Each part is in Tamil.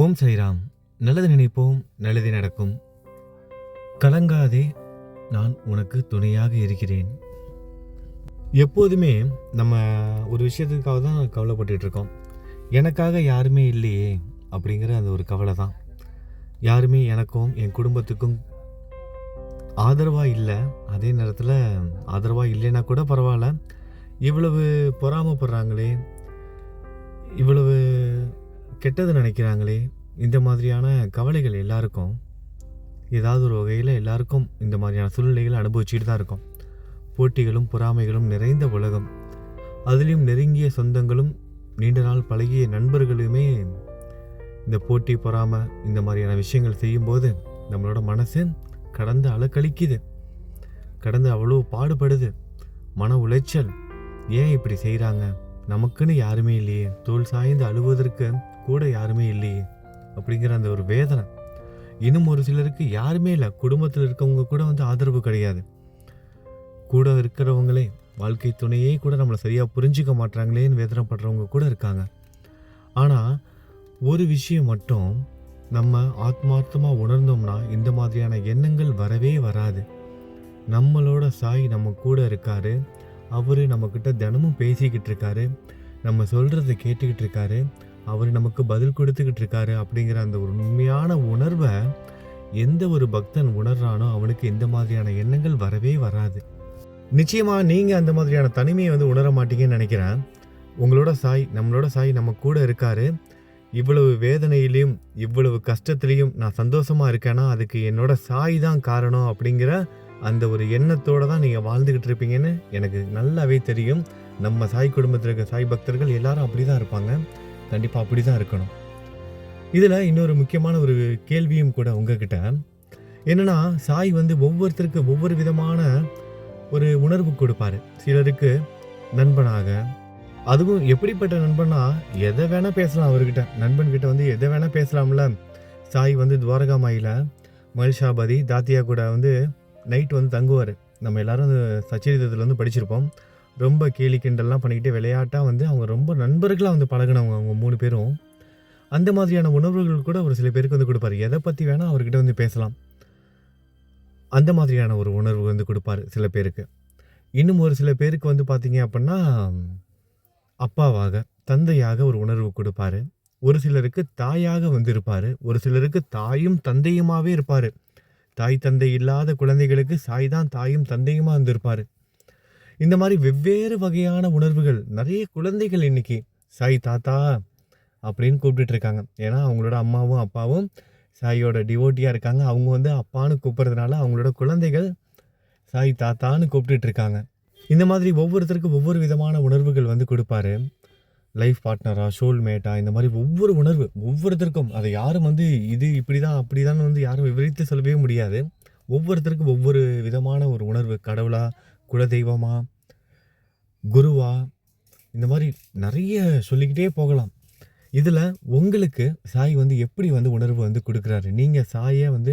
ஓம் சைராம். நல்லது நினைப்போம் நல்லது நடக்கும். கலங்காதே நான் உனக்கு துணையாக இருக்கிறேன். எப்போதுமே நம்ம ஒரு விஷயத்துக்காக தான் கவலைப்பட்டுட்டு இருக்கோம். எனக்காக யாருமே இல்லையே அப்படிங்கிற அந்த ஒரு கவலை தான். யாருமே எனக்கும் என் குடும்பத்துக்கும் ஆதரவாக இல்லை. அதே நேரத்தில் ஆதரவாக இல்லைன்னா கூட பரவாயில்ல. இவ்வளவு பொறாமப்படுறாங்களே இவ்வளவு கெட்டது நினைக்கிறாங்களே? இந்த மாதிரியான கவலைகள் எல்லாருக்கும் ஏதாவது ஒரு வகையில் எல்லாருக்கும் இந்த மாதிரியான சூழ்நிலைகளை அனுபவிச்சுட்டு தான் இருக்கும். போட்டிகளும் பொறாமைகளும் நிறைந்த உலகம். அதுலேயும் நெருங்கிய சொந்தங்களும் நீண்ட நாள் பழகிய நண்பர்களுமே இந்த போட்டி பொறாமை இந்த மாதிரியான விஷயங்கள் செய்யும்போது நம்மளோட மனசு கடந்து அலக்கழிக்குது. கடந்து அவ்வளோ பாடுபடுது. மன உளைச்சல். ஏன் இப்படி செய்கிறாங்க நமக்குன்னு யாருமே இல்லையே. தோல் சாய்ந்து அழுவதற்கு கூட யாருமே இல்லையே அப்படிங்கிற அந்த ஒரு வேதனை. இன்னும் ஒரு சிலருக்கு யாருமே இல்லை. குடும்பத்தில் இருக்கவங்க கூட வந்து ஆதரவு கிடையாது. கூட இருக்கிறவங்களே வாழ்க்கை துணையே கூட நம்மளை சரியாக புரிஞ்சிக்க மாட்டாங்களேன்னு வேதனைப்படுறவங்க கூட இருக்காங்க. ஆனால் ஒரு விஷயம் மட்டும் நம்ம ஆத்மார்த்தமாக உணர்ந்தோம்னா இந்த மாதிரியான எண்ணங்கள் வரவே வராது. நம்மளோட சாய் நம்ம கூட இருக்காரு. அவர் நம்மக்கிட்ட தினமும் பேசிக்கிட்டு இருக்காரு. நம்ம சொல்கிறத கேட்டுக்கிட்டு இருக்காரு. அவர் நமக்கு பதில் கொடுத்துக்கிட்டு இருக்காரு அப்படிங்கிற அந்த ஒரு உண்மையான உணர்வை எந்த ஒரு பக்தன் உணர்றானோ அவனுக்கு இந்த மாதிரியான எண்ணங்கள் வரவே வராது. நிச்சயமாக நீங்கள் அந்த மாதிரியான தனிமையை வந்து உணர மாட்டீங்கன்னு நினைக்கிறேன். உங்களோட சாய் நம்மளோட சாய் நம்ம கூட இருக்காரு. இவ்வளவு வேதனையிலையும் இவ்வளவு கஷ்டத்துலேயும் நான் சந்தோஷமாக இருக்கேன்னா அதுக்கு என்னோட சாய் தான் காரணம் அப்படிங்கிற அந்த ஒரு எண்ணத்தோடு தான் நீங்கள் வாழ்ந்துக்கிட்டு இருப்பீங்கன்னு எனக்கு நல்லாவே தெரியும். நம்ம சாய் குடும்பத்தில் இருக்க சாய் பக்தர்கள் எல்லாரும் அப்படி தான் இருப்பாங்க. கண்டிப்பாக அப்படி தான் இருக்கணும். இதில் இன்னொரு முக்கியமான ஒரு கேள்வியும் கூட உங்ககிட்ட. என்னென்னா சாய் வந்து ஒவ்வொருத்தருக்கு ஒவ்வொரு விதமான ஒரு உணர்வு கொடுப்பாரு. சிலருக்கு நண்பனாக அதுவும் எப்படிப்பட்ட நண்பனா எதை வேணால் பேசலாம் அவர்கிட்ட. நண்பன்கிட்ட வந்து எதை வேணால் பேசலாம்ல. சாய் வந்து துவாரகா மாயில மகிஷாபதி தாத்தியா கூட வந்து நைட் வந்து தங்குவார். நம்ம எல்லாரும் அந்த சச்சரிதத்தில் வந்து படிச்சிருப்போம். ரொம்ப கேலி கிண்டல்லாம் பண்ணிக்கிட்டு விளையாட்டாக வந்து அவங்க ரொம்ப நண்பர்களாக வந்து பழகினவங்க அவங்க மூணு பேரும். அந்த மாதிரியான உணர்வுகள் கூட ஒரு சில பேருக்கு வந்து கொடுப்பாரு. எதை பற்றி வேணால் அவர்கிட்ட வந்து பேசலாம். அந்த மாதிரியான ஒரு உணர்வு வந்து கொடுப்பாரு சில பேருக்கு. இன்னும் ஒரு சில பேருக்கு வந்து பார்த்தீங்க அப்படின்னா அப்பாவாக தந்தையாக ஒரு உணர்வு கொடுப்பாரு. ஒரு சிலருக்கு தாயாக வந்து இருப்பார். ஒரு சிலருக்கு தாயும் தந்தையுமாகவே இருப்பார். தாய் தந்தை இல்லாத குழந்தைகளுக்கு சாய் தான் தாயும் தந்தையுமாக இருந்திருப்பார் இந்த மாதிரி வெவ்வேறு வகையான உணர்வுகள் நிறைய குழந்தைகள் இன்னைக்கு சாய் தாத்தா அப்படின்னு கூப்பிட்டுட்ருக்காங்க ஏன்னா அவங்களோட அம்மாவும் அப்பாவும் சாயோட டிவோட்டியாக இருக்காங்க. அவங்க வந்து அப்பான்னு கூப்பிட்றதுனால அவங்களோட குழந்தைகள் சாய் தாத்தான்னு கூப்பிட்டுட்ருக்காங்க இந்த மாதிரி ஒவ்வொருத்தருக்கும் ஒவ்வொரு விதமான உணர்வுகள் வந்து கொடுப்பாரு. லைஃப் பார்ட்னரா ஷோல்மேட்டா இந்த மாதிரி ஒவ்வொரு உணர்வு ஒவ்வொருத்தருக்கும். அதை யாரும் வந்து இது இப்படி தான் அப்படி தான் வந்து யாரும் விவரித்து சொல்லவே முடியாது. ஒவ்வொருத்தருக்கும் ஒவ்வொரு விதமான ஒரு உணர்வு கடவுளாக குலதெய்வமா குருவா இந்த மாதிரி நிறைய சொல்லிக்கிட்டே போகலாம். இதில் உங்களுக்கு சாய் வந்து எப்படி வந்து உணர்வு வந்து கொடுக்குறாரு? நீங்கள் சாயை வந்து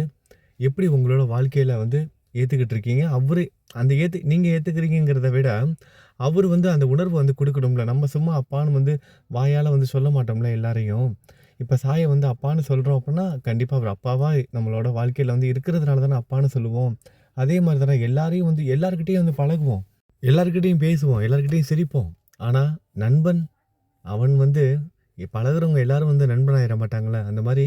எப்படி உங்களோட வாழ்க்கையில் வந்து ஏற்றுக்கிட்டு இருக்கீங்க? அவர் அந்த ஏற்று நீங்கள் ஏற்றுக்கிறீங்கிறத விட அவர் வந்து அந்த உணர்வு வந்து கொடுக்கணும்ல. நம்ம சும்மா அப்பான்னு வந்து வாயால் வந்து சொல்ல மாட்டோம்ல எல்லாரையும். இப்போ சாயை வந்து அப்பான்னு சொல்கிறோம் அப்படின்னா கண்டிப்பாக அவர் அப்பாவாக நம்மளோட வாழ்க்கையில் வந்து இருக்கிறதுனால தானே அப்பான்னு சொல்லுவோம். அதே மாதிரி தானே எல்லாரையும் வந்து எல்லாருக்கிட்டேயும் வந்து பழகுவோம். எல்லாருக்கிட்டையும் பேசுவோம் எல்லாருக்கிட்டையும் சிரிப்போம். ஆனால் நண்பன் அவன் வந்து பழகுறவங்க எல்லாரும் வந்து நண்பனாயிட மாட்டாங்களே? அந்த மாதிரி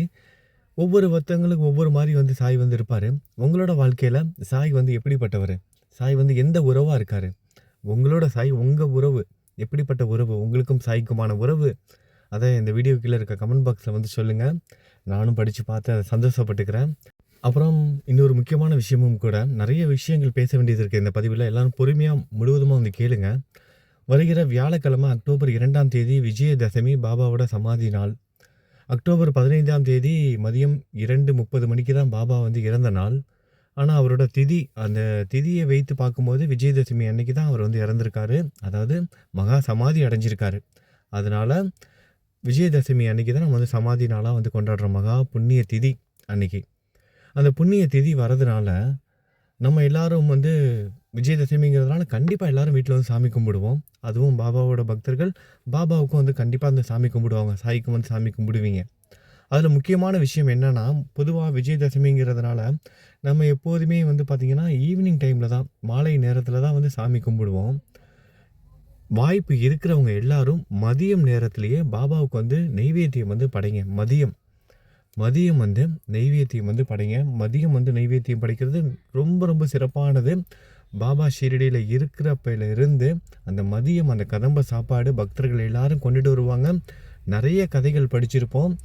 ஒவ்வொரு ஒருத்தவங்களுக்கும் ஒவ்வொரு மாதிரி வந்து சாய் வந்து இருப்பார். உங்களோட வாழ்க்கையில் சாய் வந்து எப்படிப்பட்டவர்? சாய் வந்து எந்த உறவாக இருக்கார்? உங்களோட சாய் உங்கள் உறவு எப்படிப்பட்ட உறவு? உங்களுக்கும் சாய்க்குமான உறவு? அதை இந்த வீடியோ கீழே இருக்க கமெண்ட் பாக்ஸில் வந்து சொல்லுங்கள் நானும் படித்து பார்த்து அதை சந்தோஷப்பட்டுக்கிறேன். அப்புறம் இன்னொரு முக்கியமான விஷயமும் கூட நிறைய விஷயங்கள் பேச வேண்டியது இருக்குது இந்த பதிவில் எல்லாரும் பொறுமையாக முழுவதுமாக வந்து கேளுங்க. வருகிற வியாழக்கிழமை அக்டோபர் இரண்டாம் தேதி விஜயதசமி பாபாவோட சமாதி நாள். அக்டோபர் பதினைந்தாம் தேதி மதியம் இரண்டு முப்பது மணிக்கு தான் பாபா வந்து இறந்த நாள். ஆனால் அவரோட திதி அந்த திதியை வைத்து பார்க்கும்போது விஜயதசமி அன்னைக்கு தான் அவர் வந்து இறந்துருக்காரு. அதாவது மகா சமாதி அடைஞ்சிருக்காரு. அதனால் விஜயதசமி அன்னைக்கு தான் நம்ம வந்து சமாதி நாளாக வந்து கொண்டாடுறோம் மகா புண்ணிய திதி அன்னைக்கு. அந்த புண்ணிய திதி வரதுனால நம்ம எல்லாரும் வந்து விஜயதசமிங்கிறதுனால கண்டிப்பாக எல்லாரும் வீட்டில் வந்து சாமி கும்பிடுவோம். அதுவும் பாபாவோட பக்தர்கள் பாபாவுக்கும் வந்து கண்டிப்பாக அந்த சாமி கும்பிடுவாங்க. சாய்க்கும் வந்து சாமி கும்பிடுவீங்க. அதில் முக்கியமான விஷயம் என்னன்னா பொதுவாக விஜயதசமிங்கிறதுனால நம்ம எப்போதுமே வந்து பார்த்திங்கன்னா ஈவினிங் டைமில் தான் மாலை நேரத்தில் தான் வந்து சாமி கும்பிடுவோம். வாய்ப்பு இருக்கிறவங்க எல்லாரும் மதியம் நேரத்திலேயே பாபாவுக்கு வந்து நெய்வேத்தியம் வந்து படைங்க. மதியம். மதியம் வந்து நெய்வேத்தியம் வந்து படைங்க. மதியம் வந்து நெய்வேத்தியம் படைக்கிறது ரொம்ப ரொம்ப சிறப்பானது. பாபா ஷீரடியில் இருக்கிறப்பையில இருந்து அந்த மதியம் அந்த கதம்ப சாப்பாடு பக்தர்கள் எல்லாரும் கொண்டுட்டு வருவாங்க. நிறைய கதைகள் படிச்சிருப்போம்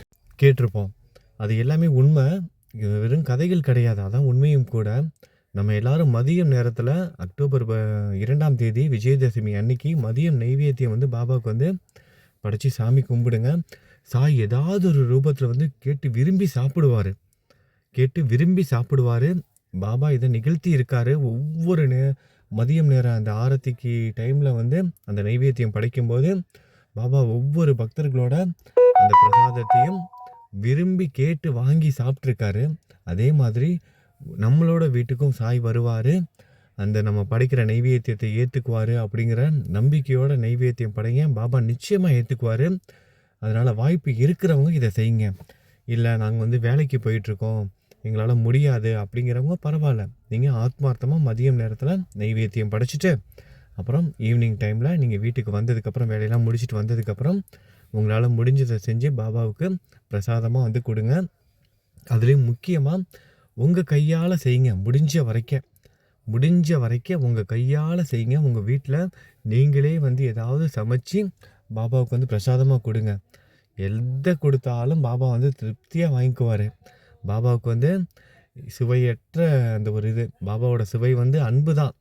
கேட்டிருப்போம். அது எல்லாமே உண்மை. வெறும் கதைகள் கிடையாது. அதான் உண்மையும் கூட. நம்ம எல்லாரும் மதியம் நேரத்தில் அக்டோபர் ப- இரண்டாம் தேதி விஜயதசமி அன்னைக்கு மதியம் நெய்வேத்தியம் வந்து பாபாவுக்கு வந்து படைச்சி சாமி கும்பிடுங்க. சாய் ஏதாவது ஒரு ரூபத்தில் வந்து கேட்டு விரும்பி சாப்பிடுவார். கேட்டு விரும்பி சாப்பிடுவார். பாபா இதை நிகழ்த்தி இருக்காரு. ஒவ்வொரு நே மதியம் நேரம் அந்த ஆரத்திக்கு டைமில் வந்து அந்த நைவேத்தியம் படைக்கும்போது பாபா ஒவ்வொரு பக்தர்களோட அந்த பிரசாதத்தையும் விரும்பி கேட்டு வாங்கி சாப்பிட்ருக்காரு அதே மாதிரி நம்மளோட வீட்டுக்கும் சாய் வருவார். அந்த நம்ம படைக்கிற நைவேத்தியத்தை ஏற்றுக்குவார் அப்படிங்கிற நம்பிக்கையோட நைவேத்தியம் படைங்க பாபா நிச்சயமாக ஏற்றுக்குவார் அதனால் வாய்ப்பு இருக்கிறவங்க இதை செய்யுங்க. இல்லை நாங்கள் வந்து வேலைக்கு போயிட்டுருக்கோம். எங்களால் முடியாது அப்படிங்கிறவங்க பரவாயில்ல. நீங்கள் ஆத்மார்த்தமாக மதியம் நேரத்தில் நைவேத்தியம் படைச்சிட்டு அப்புறம் ஈவினிங் டைமில் நீங்கள் வீட்டுக்கு வந்ததுக்கப்புறம் வேலையெல்லாம் முடிச்சுட்டு வந்ததுக்கப்புறம் உங்களால் முடிஞ்சதை செஞ்சு பாபாவுக்கு பிரசாதமாக வந்து கொடுங்க. அதுலேயும் முக்கியமாக உங்கள் கையால் செய்யுங்க. முடிஞ்ச வரைக்கும் முடிஞ்ச வரைக்கும் உங்கள் கையால் செய்யுங்க. உங்கள் வீட்டில் நீங்களே வந்து ஏதாவது சமைச்சு பாபாவுக்கு வந்து பிரசாதமாக கொடுங்க. எதை கொடுத்தாலும் பாபா வந்து திருப்தியாக வாங்கிக்குவார். பாபாவுக்கு வந்து சுவையற்ற அந்த ஒரு இது. பாபாவோட சுவை வந்து அன்பு தான்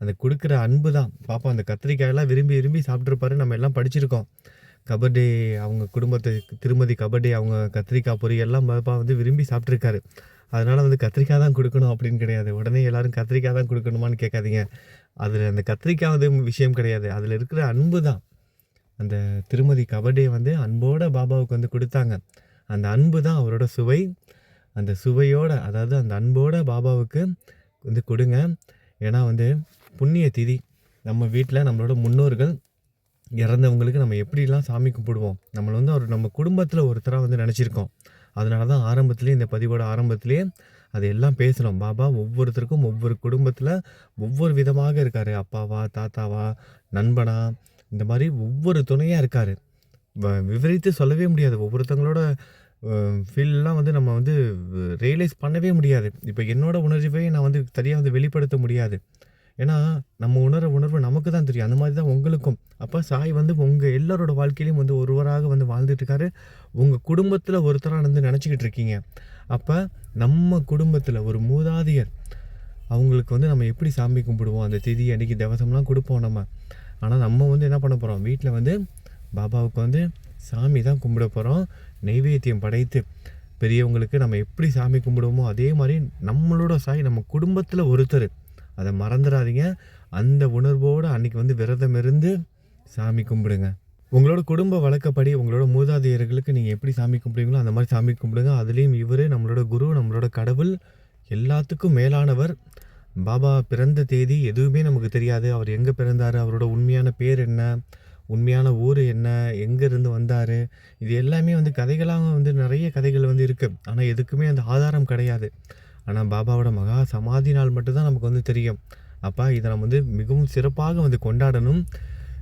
அந்த கொடுக்குற அன்பு தான் பாப்பா அந்த கத்திரிக்காயெல்லாம் விரும்பி விரும்பி சாப்பிட்ருப்பாரு நம்ம எல்லாம் படிச்சிருக்கோம். கபடி அவங்க குடும்பத்தை திருமதி கபடி அவங்க கத்திரிக்காய் பொரியெல்லாம் பாப்பா வந்து விரும்பி சாப்பிட்ருக்காரு அதனால் வந்து கத்திரிக்காய் தான் கொடுக்கணும் அப்படின்னு கிடையாது. உடனே எல்லோரும் கத்திரிக்காய் தான் கொடுக்கணுமான்னு கேட்காதீங்க. அதில் அந்த கத்திரிக்காய் வந்து விஷயம் கிடையாது. அதில் இருக்கிற அன்பு தான் அந்த திருமதி கபடே வந்து அன்போட பாபாவுக்கு வந்து கொடுத்தாங்க. அந்த அன்பு தான் அவரோட சுவை. அந்த சுவையோட அதாவது அந்த அன்போட பாபாவுக்கு வந்து கொடுங்க. ஏன்னா வந்து புண்ணிய திதி. நம்ம வீட்டில் நம்மளோட முன்னோர்கள் இறந்தவங்களுக்கு நம்ம எப்படிலாம் சாமி கும்பிடுவோம்? நம்மளை வந்து அவர் நம்ம குடும்பத்தில் ஒருத்தராக வந்து நினச்சிருக்கோம். அதனால தான் ஆரம்பத்துலேயே இந்த பதிவோட ஆரம்பத்துலேயே அது எல்லாம் பேசுகிறோம் பாபா ஒவ்வொருத்தருக்கும் ஒவ்வொரு குடும்பத்தில் ஒவ்வொரு விதமாக இருக்கார். அப்பாவா தாத்தாவா நண்பனா இந்த மாதிரி ஒவ்வொரு துணையாக இருக்கார். விவரித்து சொல்லவே முடியாது. ஒவ்வொருத்தங்களோட ஃபீல்லாம் வந்து நம்ம வந்து ரியலைஸ் பண்ணவே முடியாது. இப்போ என்னோடய உணர்வை நான் வந்து சரியாக வந்து வெளிப்படுத்த முடியாது. ஏன்னா நம்ம உணர உணர்வு நமக்கு தான் தெரியும். அந்த மாதிரி தான் உங்களுக்கும். அப்போ சாய் வந்து உங்கள் எல்லாரோட வாழ்க்கையிலையும் வந்து ஒருவராக வந்து வாழ்ந்துட்டுருக்காரு உங்கள் குடும்பத்தில் ஒருத்தராக வந்து நினச்சிக்கிட்டு இருக்கீங்க. அப்போ நம்ம குடும்பத்தில் ஒரு மூதாதையர் அவங்களுக்கு வந்து நம்ம எப்படி சாமி கும்பிடுவோம்? அந்த திதி அன்னைக்கு தவசம்லாம் கொடுப்போம் நம்ம. ஆனால் நம்ம வந்து என்ன பண்ண போகிறோம் வீட்டில் வந்து பாபாவுக்கு வந்து சாமி தான் கும்பிட போகிறோம் நெய்வேத்தியம் படைத்து பெரியவங்களுக்கு நம்ம எப்படி சாமி கும்பிடுவோமோ அதே மாதிரி நம்மளோட சாய் நம்ம குடும்பத்தில் ஒருத்தர். அதை மறந்துடாதீங்க. அந்த உணர்வோடு அன்னைக்கு வந்து விரதம் இருந்து சாமி கும்பிடுங்க. உங்களோட குடும்ப வழக்கப்படி உங்களோட மூதாதையர்களுக்கு நீங்கள் எப்படி சாமி கும்பிடுவீங்களோ அந்த மாதிரி சாமி கும்பிடுங்க. அதுலேயும் இவர் நம்மளோட குரு நம்மளோட கடவுள் எல்லாத்துக்கும் மேலானவர். பாபா பிறந்த தேதி எதுவுமே நமக்கு தெரியாது. அவர் எங்கே பிறந்தார்? அவரோட உண்மையான பேர் என்ன? உண்மையான ஊர் என்ன? எங்கேருந்து வந்தார்? இது எல்லாமே வந்து கதைகளாக வந்து நிறைய கதைகள் வந்து இருக்குது ஆனால் எதுக்குமே அந்த ஆதாரம் கிடையாது. ஆனால் பாபாவோட மகா சமாதி நாள் மட்டும்தான் நமக்கு வந்து தெரியும். அப்போ இதை நம்ம வந்து மிகவும் சிறப்பாக வந்து கொண்டாடணும்.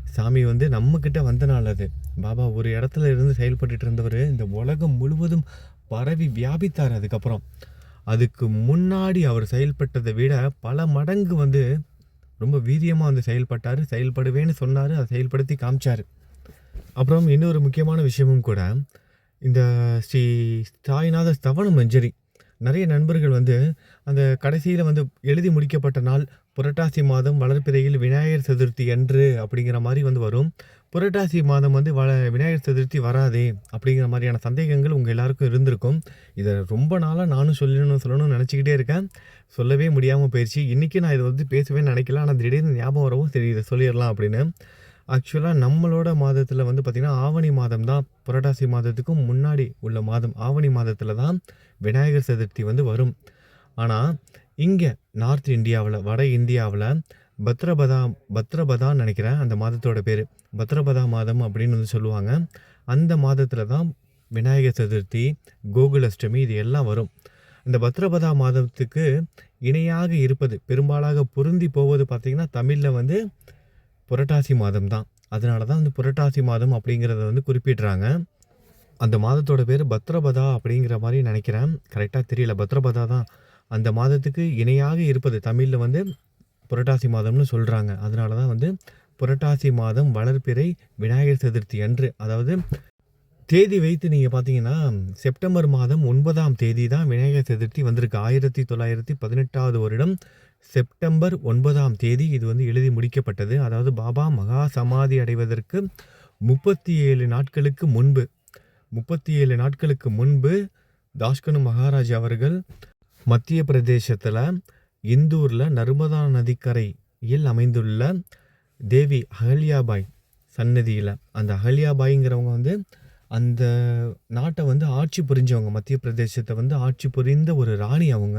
சாமி வந்து நம்மக்கிட்ட வந்த நாள் அது. பாபா ஒரு இடத்துல இருந்து செயல்பட்டுட்டு இருந்தவர் இந்த உலகம் முழுவதும் பரவி வியாபித்தார் அதுக்கப்புறம். அதுக்கு முன்னாடி அவர் செயல்பட்டதை விட பல மடங்கு வந்து ரொம்ப வீரியமாக வந்து செயல்பட்டார் செயல்படுவேன்னு சொன்னார் அதை செயல்படுத்தி காமிச்சார். அப்புறம் இன்னொரு முக்கியமான விஷயமும் கூட இந்த ஸ்ரீ சாய்நாத ஸ்தவன மஞ்சரி நிறைய நண்பர்கள் வந்து அந்த கடைசியில் வந்து எழுதி முடிக்கப்பட்ட நாள் புரட்டாசி மாதம் வளர்ப்பிறையில் விநாயகர் சதுர்த்தி அன்று அப்படிங்கிற மாதிரி வந்து வரும். புரட்டாசி மாதம் வந்து வள விநாயகர் சதுர்த்தி வராதே அப்படிங்கிற மாதிரியான சந்தேகங்கள் உங்கள் எல்லாருக்கும் இருந்திருக்கும். இதை ரொம்ப நாளாக நானும் சொல்லணும்னு சொல்லணும்னு நினச்சிக்கிட்டே இருக்கேன். சொல்லவே முடியாமல் போயிடுச்சு இன்றைக்கி நான் இதை வந்து பேசவே நினைக்கல. ஆனால் திடீர்னு ஞாபகம் வரவும் சரி இதை சொல்லிடலாம் அப்படின்னு. ஆக்சுவலாக நம்மளோட மாதத்தில் வந்து பார்த்திங்கன்னா ஆவணி மாதம் தான். புரட்டாசி மாதத்துக்கும் முன்னாடி உள்ள மாதம் ஆவணி மாதத்தில் தான் விநாயகர் சதுர்த்தி வந்து வரும். ஆனால் இங்கே நார்த் இந்தியாவில் வட இந்தியாவில் பத்ரபதா பத்ரபதான்னு நினைக்கிறேன் அந்த மாதத்தோட பேர். பத்ரபதா மாதம் அப்படின்னு வந்து சொல்லுவாங்க. அந்த மாதத்தில் தான் விநாயகர் சதுர்த்தி கோகுலஷ்டமி இது எல்லாம் வரும். இந்த பத்ரபதா மாதத்துக்கு இணையாக இருப்பது பெரும்பாலாக பொருந்தி போவது பார்த்திங்கன்னா தமிழில் வந்து புரட்டாசி மாதம் தான். அதனால தான் வந்து புரட்டாசி மாதம் அப்படிங்கிறத வந்து குறிப்பிடுறாங்க. அந்த மாதத்தோட பேர் பத்ரபதா அப்படிங்கிற மாதிரி நினைக்கிறேன். கரெக்டாக தெரியல. பத்ரபதா தான் அந்த மாதத்துக்கு இணையாக இருப்பது. தமிழில் வந்து புரட்டாசி மாதம்னு சொல்கிறாங்க அதனால தான் வந்து புரட்டாசி மாதம் வளர்பிறை விநாயகர் சதுர்த்தி அன்று. அதாவது தேதி வைத்து நீங்கள் பார்த்தீங்கன்னா செப்டம்பர் மாதம் ஒன்பதாம் தேதி தான் விநாயகர் சதுர்த்தி வந்திருக்கு. ஆயிரத்தி தொள்ளாயிரத்தி பதினெட்டாவது வருடம் செப்டம்பர் ஒன்பதாம் தேதி இது வந்து எழுதி முடிக்கப்பட்டது. அதாவது பாபா மகா சமாதி அடைவதற்கு முப்பத்தி ஏழு நாட்களுக்கு முன்பு முப்பத்தி ஏழு நாட்களுக்கு முன்பு தாஷ்கனு மகாராஜ் அவர்கள் மத்திய பிரதேசத்தில் இந்தூரில் நர்மதா நதிக்கரையில் அமைந்துள்ள தேவி அகல்யாபாய் சன்னதியில் அந்த அகல்யாபாய்ங்கிறவங்க வந்து அந்த நாட்டை வந்து ஆட்சி புரிஞ்சவங்க மத்திய பிரதேசத்தை வந்து ஆட்சி புரிந்த ஒரு ராணி அவங்க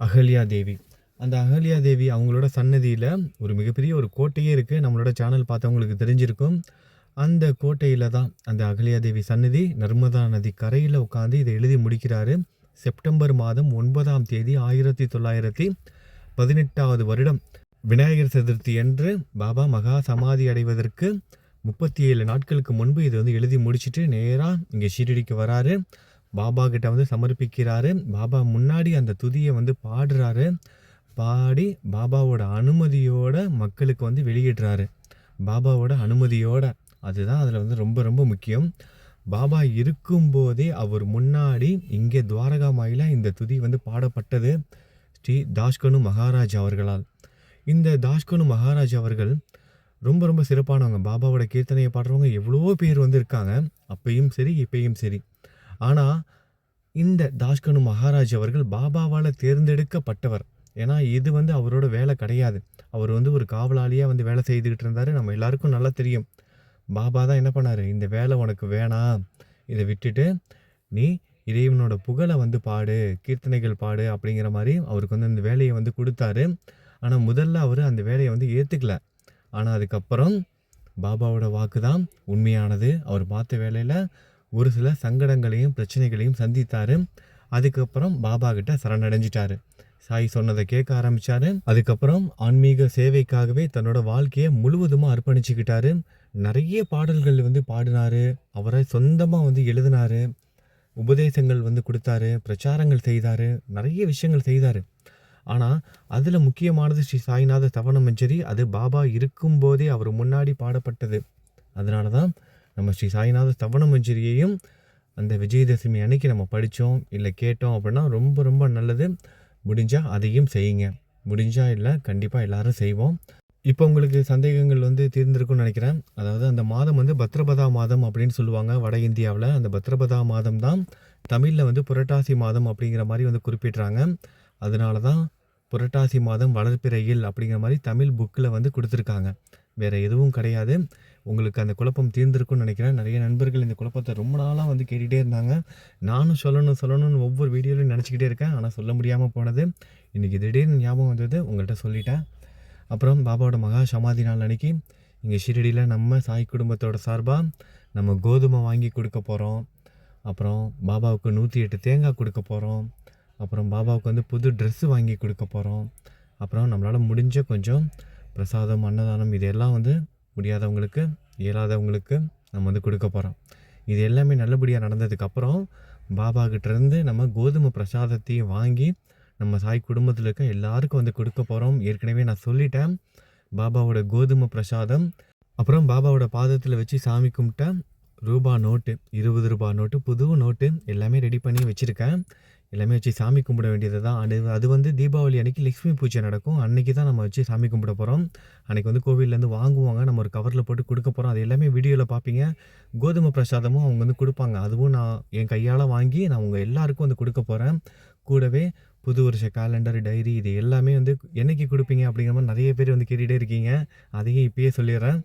அகல்யா தேவி. அந்த அகல்யா தேவி அவங்களோட சன்னதியில் ஒரு மிகப்பெரிய ஒரு கோட்டையே இருக்குது நம்மளோட சேனல் பார்த்தவங்களுக்கு தெரிஞ்சிருக்கும். அந்த கோட்டையில் தான் அந்த அகல்யா தேவி சன்னதி நர்மதா நதி கரையில் உட்காந்து இதை எழுதி முடிக்கிறாரு. செப்டம்பர் மாதம் ஒன்பதாம் தேதி ஆயிரத்தி தொள்ளாயிரத்தி பதினெட்டாவது வருடம் விநாயகர் சதுர்த்தி அன்று பாபா மகா சமாதி அடைவதற்கு முப்பத்தி ஏழு நாட்களுக்கு முன்பு இதை வந்து எழுதி முடிச்சுட்டு நேராக இங்கே ஷீரடிக்கு வராரு. பாபா கிட்ட வந்து சமர்ப்பிக்கிறாரு. பாபா முன்னாடி அந்த துதியை வந்து பாடுறாரு. பாடி பாபாவோட அனுமதியோட மக்களுக்கு வந்து வெளியிடுறாரு. பாபாவோட அனுமதியோட. அதுதான் அதில் வந்து ரொம்ப ரொம்ப முக்கியம். பாபா இருக்கும்போதே அவர் முன்னாடி இங்கே துவாரகா மாயில இந்த துதி வந்து பாடப்பட்டது. ஸ்ரீ தாஷ்கனு மகாராஜ் அவர்களால். இந்த தாஷ்கனு மகாராஜ் அவர்கள் ரொம்ப ரொம்ப சிறப்பானவங்க. பாபாவோட கீர்த்தனையை பாடுறவங்க எவ்வளோ பேர் வந்து இருக்காங்க அப்பையும் சரி இப்பையும் சரி. ஆனால் இந்த தாஷ்கனு மகாராஜ் அவர்கள் பாபாவால் தேர்ந்தெடுக்கப்பட்டவர். ஏன்னா இது வந்து அவரோட வேலை கிடையாது. அவர் வந்து ஒரு காவலாளியாக வந்து வேலை செய்துக்கிட்டு இருந்தார். நம்ம எல்லாருக்கும் நல்லா தெரியும். பாபா தான் என்ன பண்ணார்? இந்த வேலை உனக்கு வேணாம். இதை விட்டுட்டு நீ இறைவனோட புகழை வந்து பாடு கீர்த்தனைகள் பாடு அப்படிங்கிற மாதிரி அவருக்கு வந்து அந்த வேலையை வந்து கொடுத்தாரு. ஆனால் முதல்ல அவர் அந்த வேலையை வந்து ஏற்றுக்கல ஆனால் அதுக்கப்புறம் பாபாவோட வாக்கு தான் உண்மையானது. அவர் பார்த்த வேலையில் ஒரு சில சங்கடங்களையும் பிரச்சனைகளையும் சந்தித்தார். அதுக்கப்புறம் பாபா கிட்ட சரணடைஞ்சிட்டாரு. சாய் சொன்னதை கேட்க ஆரம்பிச்சாரு. அதுக்கப்புறம் ஆன்மீக சேவைக்காகவே தன்னோட வாழ்க்கையை முழுவதுமாக அர்ப்பணிச்சுக்கிட்டாரு. நிறைய பாடல்கள் வந்து பாடினாரு. அவரை சொந்தமாக வந்து எழுதினாரு. உபதேசங்கள் வந்து கொடுத்தாரு பிரச்சாரங்கள் செய்தார் நிறைய விஷயங்கள் செய்தார். ஆனால் அதில் முக்கியமானது ஸ்ரீ சாய்நாத தவண மஞ்சரி அது பாபா இருக்கும்போதே அவர் முன்னாடி பாடப்பட்டது. அதனால தான் நம்ம ஸ்ரீ சாய்நாத தவண மஞ்சரியையும் அந்த விஜயதசமி அன்னைக்கு நம்ம படித்தோம் இல்லை கேட்டோம் அப்படின்னா ரொம்ப ரொம்ப நல்லது. முடிஞ்சால் அதையும் செய்யுங்க. முடிஞ்சால் இல்லை கண்டிப்பாக எல்லோரும் செய்வோம். இப்போ உங்களுக்கு சந்தேகங்கள் வந்து தீர்ந்திருக்கும்னு நினைக்கிறேன். அதாவது அந்த மாதம் வந்து பத்ரபதா மாதம் அப்படின்னு சொல்லுவாங்க வட இந்தியாவில். அந்த பத்ரபதா மாதம் தான் தமிழில் வந்து புரட்டாசி மாதம் அப்படிங்கிற மாதிரி வந்து குறிப்பிட்றாங்க. அதனால தான் புரட்டாசி மாதம் வளர்ப்பிறையில் அப்படிங்கிற மாதிரி தமிழ் புக்கில் வந்து கொடுத்துருக்காங்க. வேறு எதுவும் கிடையாது. உங்களுக்கு அந்த குழப்பம் தீர்ந்திருக்கும்னு நினைக்கிறேன். நிறைய நண்பர்கள் இந்த குழப்பத்தை ரொம்ப நாளாக வந்து கேட்டுகிட்டே இருந்தாங்க. நானும் சொல்லணும் சொல்லணும்னு ஒவ்வொரு வீடியோலையும் நினச்சிக்கிட்டே இருக்கேன். ஆனால் சொல்ல முடியாமல் போனது. இன்றைக்கி திடீர்னு ஞாபகம் வந்தது. உங்கள்கிட்ட சொல்லிட்டேன். அப்புறம் பாபாவோட மகா சமாதி நாள் அன்னைக்கு இங்கே ஷிரடியில் நம்ம சாய் குடும்பத்தோட சார்பாக நம்ம கோதுமை வாங்கி கொடுக்க போகிறோம் அப்புறம் பாபாவுக்கு நூற்றி எட்டு தேங்காய் கொடுக்க போகிறோம் அப்புறம் பாபாவுக்கு வந்து புது ட்ரெஸ்ஸு வாங்கி கொடுக்க போகிறோம் அப்புறம் நம்மளால் முடிஞ்ச கொஞ்சம் பிரசாதம் அன்னதானம் இதெல்லாம் வந்து முடியாதவங்களுக்கு இயலாதவங்களுக்கு நம்ம வந்து கொடுக்க போகிறோம் இது எல்லாமே நல்லபடியாக நடந்ததுக்கப்புறம் பாபா கிட்டேருந்து நம்ம கோதுமை பிரசாதத்தையும் வாங்கி நம்ம சாய் குடும்பத்தில் இருக்க எல்லாருக்கும் வந்து கொடுக்க போகிறோம் ஏற்கனவே நான் சொல்லிட்டேன். பாபாவோட கோதுமை பிரசாதம் அப்புறம் பாபாவோட பாதத்தில் வச்சு சாமி கும்பிட்டேன் ரூபா நோட்டு இருபது ரூபா நோட்டு புது நோட்டு எல்லாமே ரெடி பண்ணி வச்சுருக்கேன். எல்லாமே வச்சு சாமி கும்பிட வேண்டியது தான். அது அது வந்து தீபாவளி அன்றைக்கி லக்ஷ்மி பூஜை நடக்கும். அன்றைக்கி தான் நம்ம வச்சு சாமி கும்பிட போகிறோம் அன்றைக்கி வந்து கோவில்லேருந்து வாங்குவாங்க. நம்ம ஒரு கவரில் போட்டு கொடுக்க போகிறோம் அது எல்லாமே வீடியோவில் பார்ப்பீங்க. கோதுமை பிரசாதமும் அவங்க வந்து கொடுப்பாங்க. அதுவும் நான் என் கையால் வாங்கி நான் உங்கள் எல்லாருக்கும் வந்து கொடுக்க போகிறேன் கூடவே புது வருஷ கேலண்டர் டைரி இது எல்லாமே வந்து என்னைக்கு கொடுப்பீங்க அப்படிங்கிற மாதிரி நிறைய பேர் வந்து கேட்டுகிட்டே இருக்கீங்க. அதையும் இப்பயே சொல்லிடுறேன்.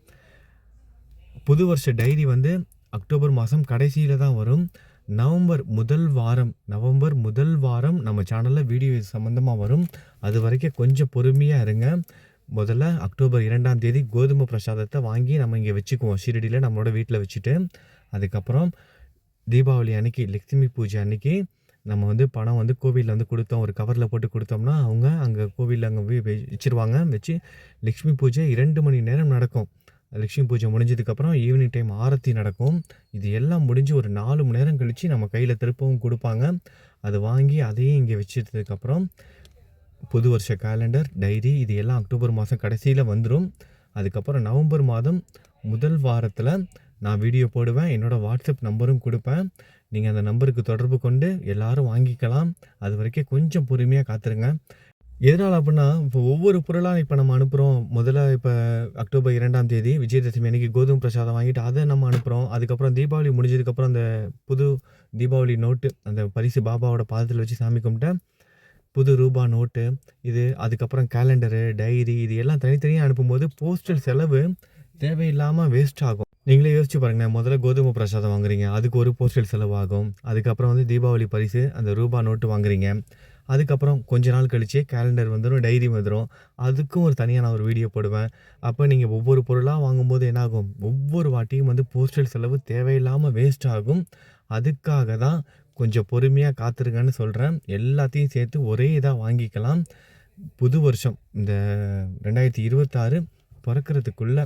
புது வருஷ டைரி வந்து அக்டோபர் மாதம் கடைசியில் தான் வரும். நவம்பர் முதல் வாரம் நவம்பர் முதல் வாரம் நம்ம சேனலில் வீடியோ சம்மந்தமாக வரும். அது வரைக்கும் கொஞ்சம் பொறுமையாக இருங்க. முதல்ல அக்டோபர் இரண்டாம் தேதி கோதுமை பிரசாதத்தை வாங்கி நம்ம இங்கே வச்சுக்குவோம். ஷீரடியில் நம்மளோட வீட்டில் வச்சுட்டு. அதுக்கப்புறம் தீபாவளி அன்னைக்கு லக்ஷ்மி பூஜை அன்னைக்கு நம்ம வந்து பணம் வந்து கோவிலில் வந்து கொடுத்தோம். ஒரு கவரில் போட்டு கொடுத்தோம்னா அவங்க அங்கே கோவிலில் அங்கே போய் வச்சிருவாங்க. வச்சு லக்ஷ்மி பூஜை இரண்டு மணி நேரம் நடக்கும். லக்ஷ்மி பூஜை முடிஞ்சதுக்கப்புறம் ஈவினிங் டைம் ஆரத்தி நடக்கும். இது எல்லாம் முடிஞ்சு ஒரு நாலு மணி நேரம் கழித்து நம்ம கையில் திருப்பவும் கொடுப்பாங்க. அது வாங்கி அதையும் இங்கே வச்சதுக்கப்புறம் புது வருஷ கேலண்டர் டைரி இது எல்லாம் அக்டோபர் மாதம் கடைசியில் வந்துடும் அதுக்கப்புறம் நவம்பர் மாதம் முதல் வாரத்தில் நான் வீடியோ போடுவேன். என்னோடய வாட்ஸ்அப் நம்பரும் கொடுப்பேன். நீங்கள் அந்த நம்பருக்கு தொடர்பு கொண்டு எல்லோரும் வாங்கிக்கலாம். அது வரைக்கும் கொஞ்சம் பொறுமையாக காத்துருங்க. எதனால் அப்படின்னா இப்போ ஒவ்வொரு பொருளாக இப்போ நம்ம அனுப்புகிறோம் முதல்ல இப்போ அக்டோபர் இரண்டாம் தேதி விஜயதசமி அன்னைக்கு கோதுமை பிரசாதம் வாங்கிட்டு அதை நம்ம அனுப்புகிறோம் அதுக்கப்புறம் தீபாவளி முடிஞ்சதுக்கப்புறம் அந்த புது தீபாவளி நோட்டு அந்த பரிசு பாபாவோட பாதத்தில் வச்சு சாமி கும்பிட்டு புது ரூபா நோட்டு இது அதுக்கப்புறம் கேலண்டரு டைரி இது எல்லாம் தனித்தனியாக அனுப்பும்போது போஸ்டல் செலவு தேவையில்லாமல் வேஸ்ட் ஆகும். நீங்களே யோசிச்சு பாருங்களேன் முதல்ல கோதுமை பிரசாதம் வாங்குறீங்க அதுக்கு ஒரு போஸ்டல் செலவாகும். அதுக்கப்புறம் வந்து தீபாவளி பரிசு அந்த ரூபா நோட்டு வாங்குறீங்க. அதுக்கப்புறம் கொஞ்ச நாள் கழிச்சே கேலண்டர் வந்துடும் டைரி வந்துடும் அதுக்கும் ஒரு தனியாக நான் ஒரு வீடியோ போடுவேன். அப்போ நீங்கள் ஒவ்வொரு பொருளாக வாங்கும்போது என்னாகும்? ஒவ்வொரு வாட்டியும் வந்து போஸ்டல் செலவு தேவையில்லாமல் வேஸ்ட் ஆகும். அதுக்காக தான் கொஞ்சம் பொறுமையாக காத்திருங்கன்னு சொல்கிறேன் எல்லாத்தையும் சேர்த்து ஒரே இதாக வாங்கிக்கலாம். புது வருஷம் இந்த ரெண்டாயிரத்தி இருபத்தாறு பிறக்கிறதுக்குள்ளே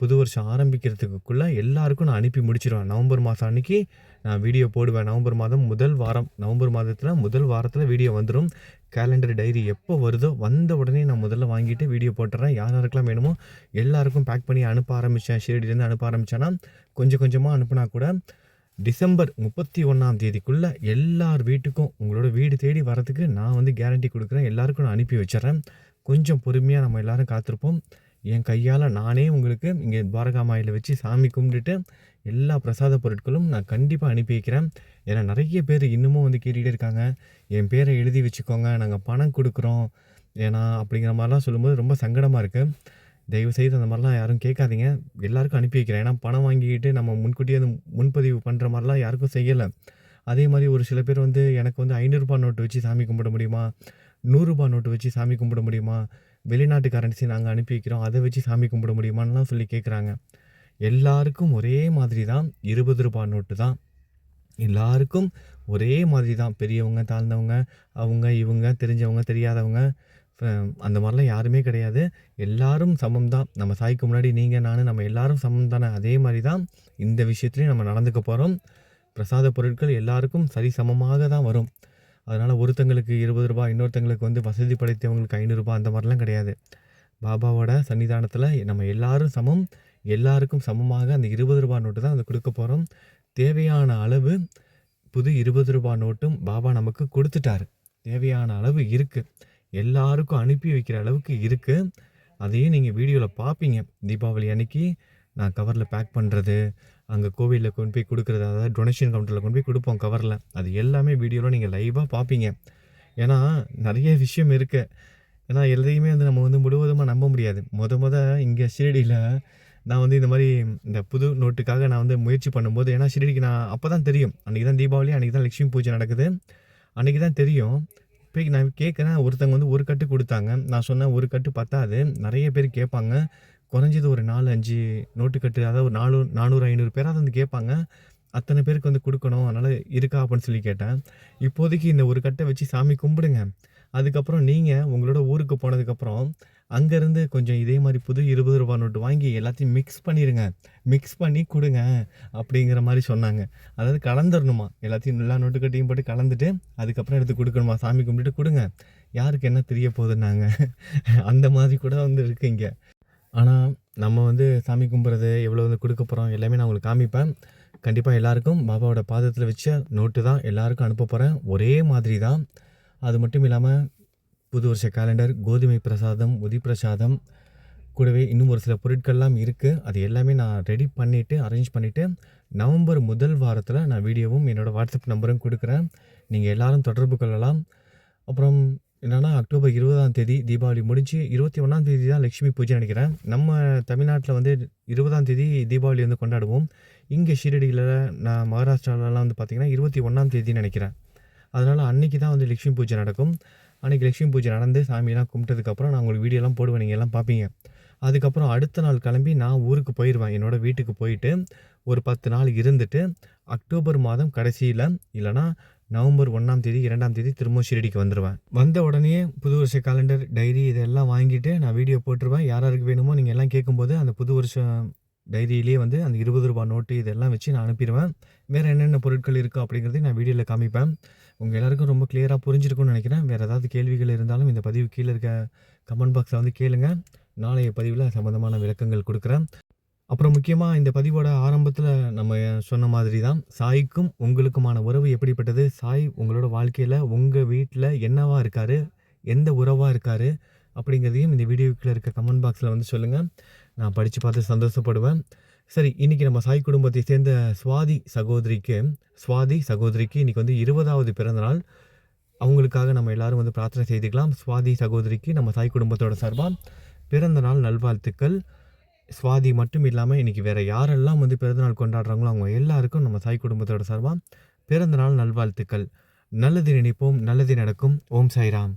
புது வருஷம் ஆரம்பிக்கிறதுக்குள்ளே எல்லாருக்கும் நான் அனுப்பி முடிச்சிடுவேன் நவம்பர் மாதம் அன்னைக்கு நான் வீடியோ போடுவேன். நவம்பர் மாதம் முதல் வாரம் நவம்பர் மாதத்தில் முதல் வாரத்தில் வீடியோ வந்துடும் கேலண்டர் டைரி எப்போ வருதோ வந்த உடனே நான் முதல்ல வாங்கிட்டு வீடியோ போட்டுறேன். யார் யாருக்கெல்லாம் வேணுமோ எல்லாருக்கும் பேக் பண்ணி அனுப்ப ஆரம்பித்தேன் ஷீரடியிலேருந்து அனுப்ப ஆரம்பித்தேன்னா கொஞ்சம் கொஞ்சமாக அனுப்புனா கூட டிசம்பர் முப்பத்தி ஒன்றாம் தேதிக்குள்ளே எல்லார் வீட்டுக்கும் உங்களோட வீடு தேடி வரதுக்கு நான் வந்து கேரண்டி கொடுக்குறேன். எல்லாருக்கும் நான் அனுப்பி வச்சிடுறேன். கொஞ்சம் பொறுமையாக நம்ம எல்லாரும் காத்திருப்போம். என் கையால் நானே உங்களுக்கு இங்கே துவாரகாமாயில் வச்சு சாமி கும்பிட்டுட்டு எல்லா பிரசாத பொருட்களும் நான் கண்டிப்பாக அனுப்பி வைக்கிறேன். ஏன்னா நிறைய பேர் இன்னமும் வந்து கேட்டுகிட்டே இருக்காங்க. என் பேரை எழுதி வச்சுக்கோங்க நாங்கள் பணம் கொடுக்குறோம். ஏன்னா அப்படிங்கிற மாதிரிலாம் சொல்லும்போது ரொம்ப சங்கடமாக இருக்குது தயவுசெய்து அந்த மாதிரிலாம் யாரும் கேட்காதீங்க. எல்லாருக்கும் அனுப்பி வைக்கிறேன். ஏன்னா பணம் வாங்கிக்கிட்டு நம்ம முன்கூட்டியே அந்த முன்பதிவு பண்ணுற மாதிரிலாம் யாருக்கும் செய்யலை. அதே மாதிரி ஒரு சில பேர் வந்து எனக்கு வந்து ஐநூறுரூபா நோட்டு வச்சு சாமி கும்பிட முடியுமா? நூறுரூபா நோட்டு வச்சு சாமி கும்பிட முடியுமா? வெளிநாட்டு கரன்சி நாங்கள் அனுப்பி வைக்கிறோம். அதை வச்சு சாமி கும்பிட முடியுமான்லாம் சொல்லி கேட்குறாங்க எல்லாருக்கும் ஒரே மாதிரி தான் இருபது ரூபாய் நோட்டு தான். எல்லாருக்கும் ஒரே மாதிரி தான் பெரியவங்க தாழ்ந்தவங்க அவங்க இவங்க தெரிஞ்சவங்க தெரியாதவங்க அந்த மாதிரிலாம் யாருமே கிடையாது. எல்லாரும் சமம் தான் நம்ம சாய்க்கு முன்னாடி நீங்கள் நான் நம்ம எல்லாரும் சமம் தானே அதே மாதிரி தான் இந்த விஷயத்துலையும் நம்ம நடந்துக்க போகிறோம் பிரசாத பொருட்கள் எல்லாருக்கும் சரி சமமாக தான் வரும். அதனால் ஒருத்தங்களுக்கு இருபது ரூபா இன்னொருத்தங்களுக்கு வந்து வசதி படைத்தவங்களுக்கு ஐநூறுரூபா அந்த மாதிரிலாம் கிடையாது. பாபாவோட சன்னிதானத்தில் நம்ம எல்லாரும் சமம் எல்லாருக்கும் சமமாக அந்த இருபது ரூபா நோட்டு தான் அது கொடுக்க போகிறோம் தேவையான அளவு புது இருபது ரூபா நோட்டும் பாபா நமக்கு கொடுத்துட்டாரு. தேவையான அளவு இருக்குது எல்லாருக்கும் அனுப்பி வைக்கிற அளவுக்கு இருக்குது அதையும் நீங்கள் வீடியோவில் பார்ப்பீங்க தீபாவளி அன்னைக்கு நான் கவரில் பேக் பண்ணுறது அங்கே கோவிலில் கொண்டு போய் கொடுக்குறது அதாவது டொனேஷன் கவுண்டரில் கொண்டு போய் கொடுப்போம் கவரில் அது எல்லாமே வீடியோவில் நீங்கள் லைவாக பார்ப்பீங்க ஏன்னா நிறைய விஷயம் இருக்குது ஏன்னா எதையுமே வந்து நம்ம வந்து முழுவதுமாக நம்ப முடியாது. மொத முத இங்கே ஷிரடியில் நான் வந்து இந்த மாதிரி இந்த புது நோட்டுக்காக நான் வந்து முயற்சி பண்ணும்போது ஏன்னா ஷிரடிக்கு நான் அப்போ தான் தெரியும். அன்றைக்கி தான் தீபாவளி அன்றைக்கி தான் லக்ஷ்மி பூஜை நடக்குது. அன்றைக்கி தான் தெரியும். போய் நான் கேட்குறேன் ஒருத்தவங்க வந்து ஒரு கட்டு கொடுத்தாங்க. நான் சொன்னேன் ஒரு கட்டு பத்தாது. நிறைய பேர் கேட்பாங்க. குறைஞ்சது ஒரு நாலு அஞ்சு நோட்டுக்கட்டு அதாவது ஒரு நாலு நானூறு ஐநூறு பேராவது வந்து கேட்பாங்க. அத்தனை பேருக்கு வந்து கொடுக்கணும். அதனால் இருக்கா அப்படின்னு சொல்லி கேட்டேன். இப்போதைக்கு இந்த ஒரு கட்டை வச்சு சாமி கும்பிடுங்க. அதுக்கப்புறம் நீங்கள் உங்களோட ஊருக்கு போனதுக்கப்புறம் அங்கேருந்து கொஞ்சம் இதே மாதிரி புது இருபது ரூபா நோட்டு வாங்கி எல்லாத்தையும் மிக்ஸ் பண்ணிடுங்க மிக்ஸ் பண்ணி கொடுங்க அப்படிங்கிற மாதிரி சொன்னாங்க. அதாவது கலந்துடணுமா எல்லாத்தையும் எல்லா நோட்டுக்கட்டையும் போட்டு கலந்துட்டு அதுக்கப்புறம் எடுத்து கொடுக்கணுமா? சாமி கும்பிட்டுட்டு கொடுங்க. யாருக்கு என்ன தெரிய போகுதுன்னாங்க. அந்த மாதிரி கூட வந்து இருக்கு இங்கே. ஆனால் நம்ம வந்து சாமி கும்பிட்றது எவ்வளோ வந்து கொடுக்க போகிறோம் எல்லாமே நான் உங்களுக்கு காமிப்பேன். கண்டிப்பாக எல்லாருக்கும் பாபாவோட பாதத்தில் வச்ச நோட்டு தான் எல்லாருக்கும் அனுப்ப போகிறேன் ஒரே மாதிரி தான். அது மட்டும் இல்லாமல் புது வருஷ கேலண்டர் கோதுமை பிரசாதம் உதி பிரசாதம் கூடவே இன்னும் ஒரு சில பொருட்கள்லாம் இருக்குது அது எல்லாமே நான் ரெடி பண்ணிவிட்டு அரேஞ்ச் பண்ணிவிட்டு நவம்பர் முதல் வாரத்தில் நான் வீடியோவும் என்னோடய வாட்ஸ்அப் நம்பரும் கொடுக்குறேன். நீங்கள் எல்லோரும் தொடர்பு கொள்ளலாம். அப்புறம் என்னென்னா அக்டோபர் இருபதாம் தேதி தீபாவளி முடிஞ்சு இருபத்தி ஒன்றாம் தேதி தான் லக்ஷ்மி பூஜை நினைக்கிறேன். நம்ம தமிழ்நாட்டில் வந்து இருபதாம் தேதி தீபாவளி வந்து கொண்டாடுவோம். இங்கே ஷீரடியில் நான் மகாராஷ்டிராவிலலாம் வந்து பார்த்திங்கன்னா இருபத்தி ஒன்றாம் தேதி நினைக்கிறேன். அதனால் அன்னைக்கு தான் வந்து லக்ஷ்மி பூஜை நடக்கும். அன்றைக்கி லக்ஷ்மி பூஜை நடந்து சாமியெல்லாம் கும்பிட்டதுக்கப்புறம் நான் உங்களுக்கு வீடியோலாம் போடுவேன் நீங்கள் எல்லாம் பார்ப்பீங்க அதுக்கப்புறம் அடுத்த நாள் கிளம்பி நான் ஊருக்கு போயிடுவேன் என்னோடய வீட்டுக்கு போயிட்டு ஒரு பத்து நாள் இருந்துட்டு அக்டோபர் மாதம் கடைசியில் இல்லைனா நவம்பர் ஒன்றாம் தேதி இரண்டாம் தேதி திரும்ப ஷிரடிக்கு வந்துடுவேன் வந்த உடனே புது வருஷ காலண்டர் டைரி இதெல்லாம் வாங்கிட்டு நான் வீடியோ போட்டுருவேன். யார் யாருக்கு வேணுமோ நீங்கள் எல்லாம் கேட்கும்போது அந்த புது வருஷம் டைரியிலே வந்து அந்த இருபது ரூபா நோட்டு இதெல்லாம் வச்சு நான் அனுப்பிடுவேன் வேறு என்னென்ன பொருட்கள் இருக்குது அப்படிங்கிறதையும் நான் வீடியோவில் காமிப்பேன். உங்கள் எல்லாருக்கும் ரொம்ப கிளியராக புரிஞ்சிருக்கும்னு நினைக்கிறேன். வேறு ஏதாவது கேள்விகள் இருந்தாலும் இந்த பதிவு கீழே இருக்க கமெண்ட் பாக்ஸில் வந்து கேளுங்கள் நாளைய பதிவில் சம்மந்தமான விளக்கங்கள் கொடுக்குறேன். அப்புறம் முக்கியமாக இந்த பதிவோட ஆரம்பத்தில் நம்ம சொன்ன மாதிரி தான் சாய்க்கும் உங்களுக்குமான உறவு எப்படிப்பட்டது? சாய் உங்களோட வாழ்க்கையில் உங்கள் வீட்டில் என்னவாக இருக்கார்? எந்த உறவாக இருக்கார்? அப்படிங்கிறதையும் இந்த வீடியோக்கில் இருக்க கமெண்ட் பாக்ஸில் வந்து சொல்லுங்கள் நான் படித்து பார்த்து சந்தோஷப்படுவேன். சரி இன்றைக்கி நம்ம சாய் குடும்பத்தை சேர்ந்த சுவாதி சகோதரிக்கு சுவாதி சகோதரிக்கு இன்றைக்கி வந்து இருபதாவது பிறந்தநாள். அவங்களுக்காக நம்ம எல்லாரும் வந்து பிரார்த்தனை செய்துக்கலாம். சுவாதி சகோதரிக்கு நம்ம சாய் குடும்பத்தோட சார்பாக பிறந்த நாள் நல்வாழ்த்துக்கள். சுவாதி மட்டும் இல்லாமல் இன்றைக்கி வேறு யாரெல்லாம் வந்து பிறந்தநாள் கொண்டாடுறாங்களோ அவங்க எல்லாருக்கும் நம்ம சாய் குடும்பத்தோட சார்பாக பிறந்தநாள் நல்வாழ்த்துக்கள். நல்லது நினைப்போம் நல்லது நடக்கும். ஓம் சாய்ராம்.